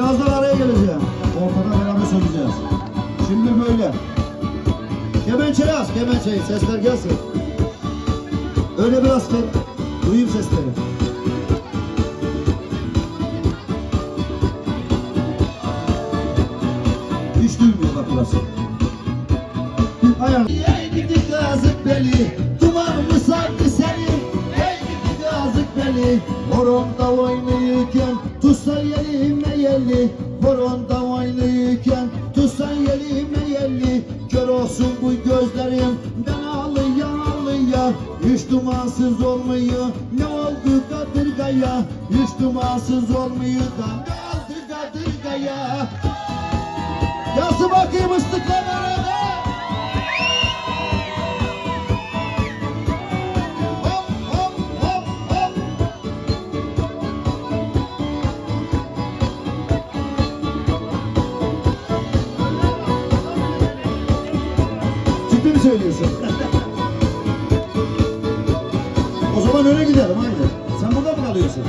Birazdan araya geleceğim. Ortada beraber söyleyeceğiz. Şimdi böyle. Kemençeyi az, kemençeyi. Sesler gelsin. Öyle biraz ke duyayım sesleri. Hiç duymuyor bak burası. Ayağını. Gidip azık beli. yeli Horonda oynayırken Tutsan yerime yeli Horonda oynayırken Tutsan yerime yeli Kör olsun bu gözlerim Ben ağlayan ağlayan Hiç dumansız olmuyor Ne oldu Kadırga'ya Hiç dumansız olmuyor da Ne oldu Kadırga'ya Yazı bakayım ıslıkla beraber Ciddi mi söylüyorsun? o zaman öyle gidelim haydi. Sen burada mı kalıyorsun?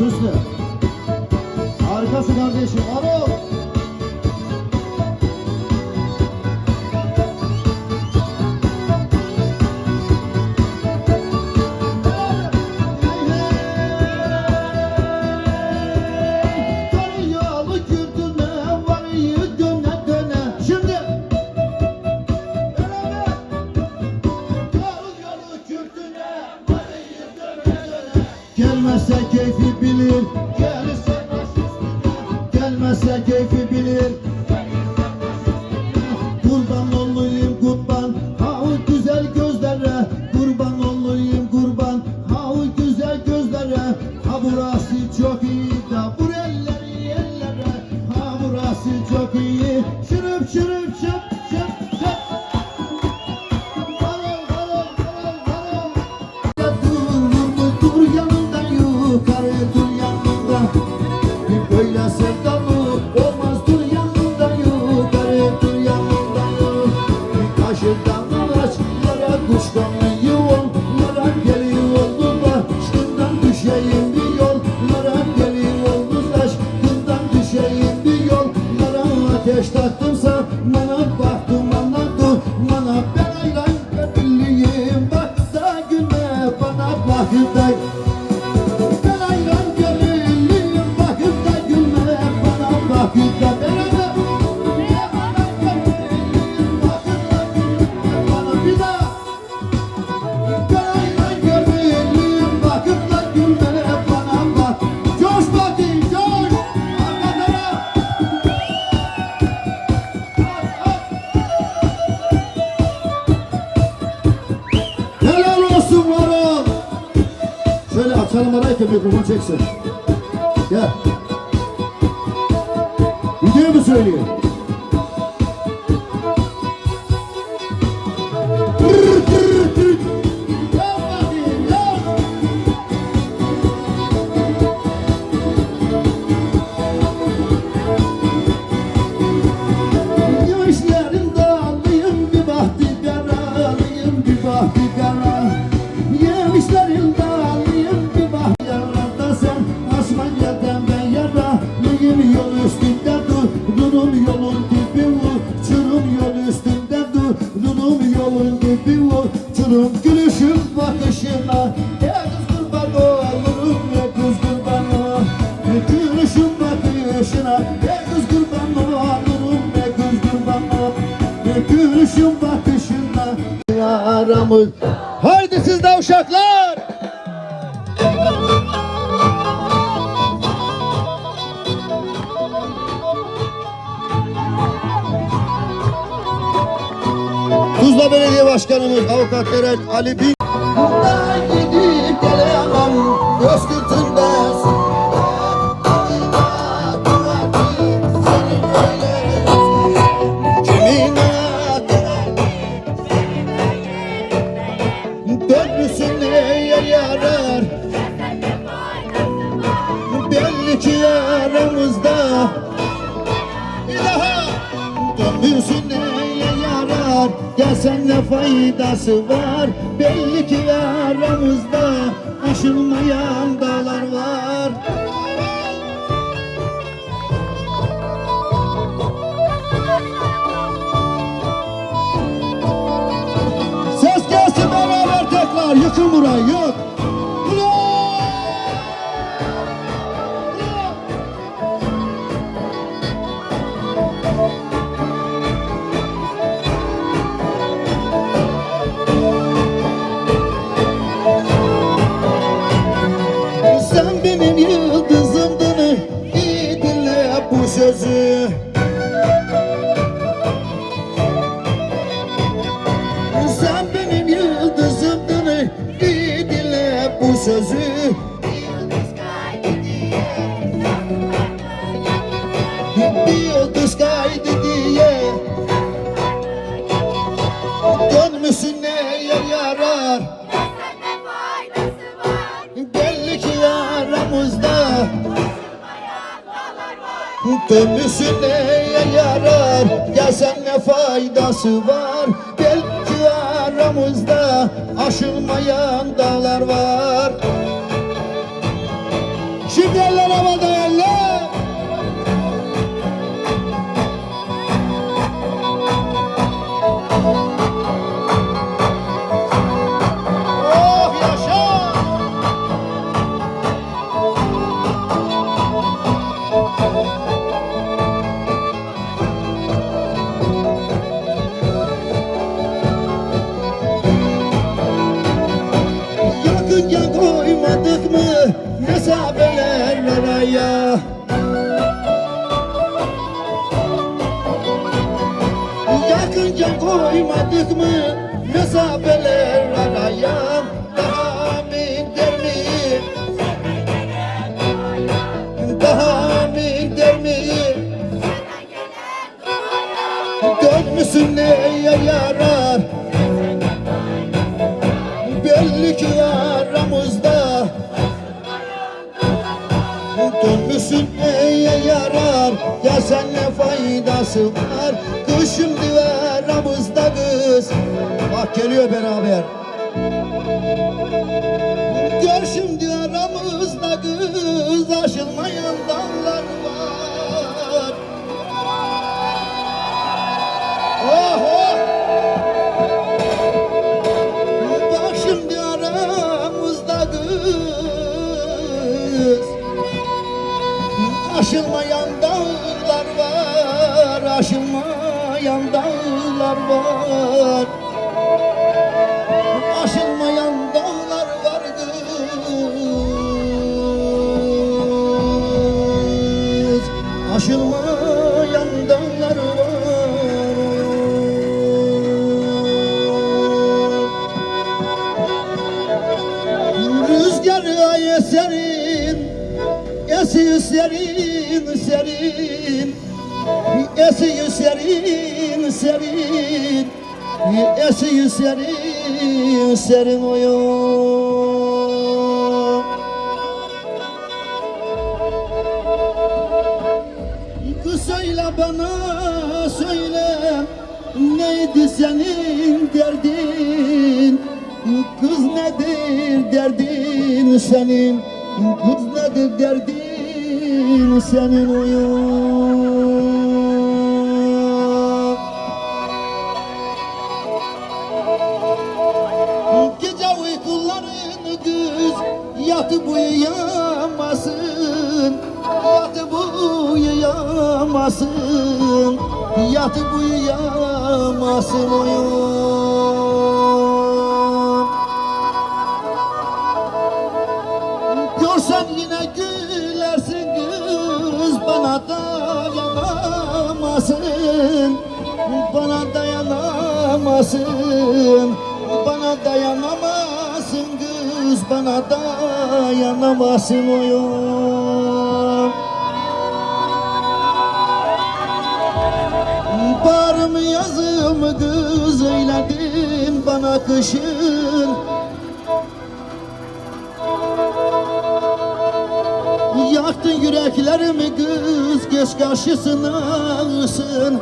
Süslü. Harikasın kardeşim. Ara. está tudo. mikrofonu çeksin. Gel. Videoyu mu söylüyor? Kuşun bakışında yaramız. Haydi siz de uşaklar. Tuzla Belediye Başkanımız Avukat Eren Ali Bin Belli ki aramızda. Bir daha Dönmüşsün neye yarar? Gelsen ne faydası var. Belli ki aramızda Aşılmayan dağlar var. Ses gelsin beraber tekrar. Yıkın burayı yık. Dönmüşsün neye yarar. Belli ki aramızda Dönmüşsün neye yarar. Gelsen ne faydası var? Belki aramızda Aşılmayan dağlar var. Şimdi eller havada mesafeler araya Yakınca koymadık mı mesafeler var Kız şimdi aramızda kız. Bak geliyor beraber. Gör şimdi aramızda kız Aşılmayan dallar var. Oh oh. Şimdi aramızda kız. Aşılmayan dağlar Aşılmayan dağlar var. Aşılmayan dağlar var kız Aşılmayan dağlar var. Rüzgar ay eserin Esiyor serin serin Esiyor serin serin Esiyor serin serin oyun. Kız söyle bana söyle Neydi senin derdin? Kız nedir derdin senin? Kız nedir derdin senin oyun uykularını kız yatıp uyuyamazsın Yatıp uyuyamazsın Yatıp uyuyamazsın oyun. Görsen yine gülersin kız Bana dayanamazsın. Bana dayanamazsın Bana dayanamazsın kız Bana dayanamazsın oyun Barım yazım kız eyledin bana kışın. Yaktın yüreklerimi kız göz karşısına ısın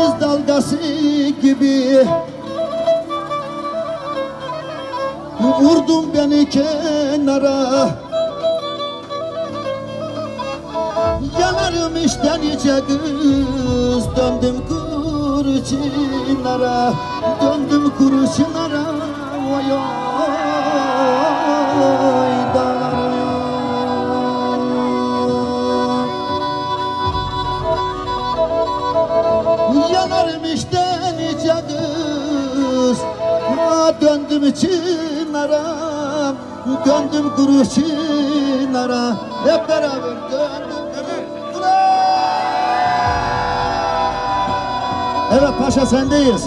Deniz dalgası gibi Vurdun beni kenara Yanarım işte nice kız Döndüm kuru çınara Döndüm kuru çınara Oy oy dağlar oy. Yanarım işte nice kız. Ha, Döndüm çınara Döndüm kuru çınara Hep beraber döndüm. Evet paşa sendeyiz.